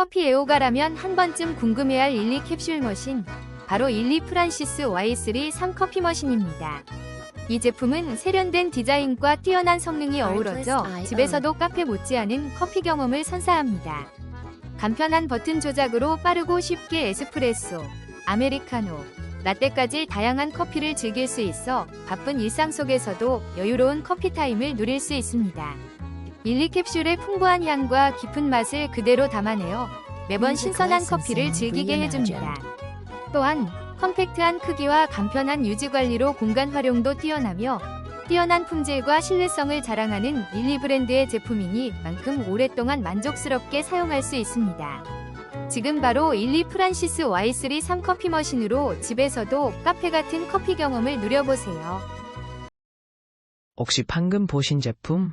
커피 애호가라면 한 번쯤 궁금해할 일리 캡슐 머신, 바로 일리 프란시스 Y3 3커피 머신입니다. 이 제품은 세련된 디자인과 뛰어난 성능이 어우러져 집에서도 카페 못지않은 커피 경험을 선사합니다. 간편한 버튼 조작으로 빠르고 쉽게 에스프레소, 아메리카노, 라떼까지 다양한 커피를 즐길 수 있어 바쁜 일상 속에서도 여유로운 커피 타임을 누릴 수 있습니다. 일리 캡슐의 풍부한 향과 깊은 맛을 그대로 담아내어 매번 신선한 커피를 즐기게 해줍니다. 또한 컴팩트한 크기와 간편한 유지 관리로 공간 활용도 뛰어나며 뛰어난 품질과 신뢰성을 자랑하는 일리 브랜드의 제품이니 만큼 오랫동안 만족스럽게 사용할 수 있습니다. 지금 바로 일리 프란시스 Y3 3커피 머신으로 집에서도 카페 같은 커피 경험을 누려보세요. 혹시 방금 보신 제품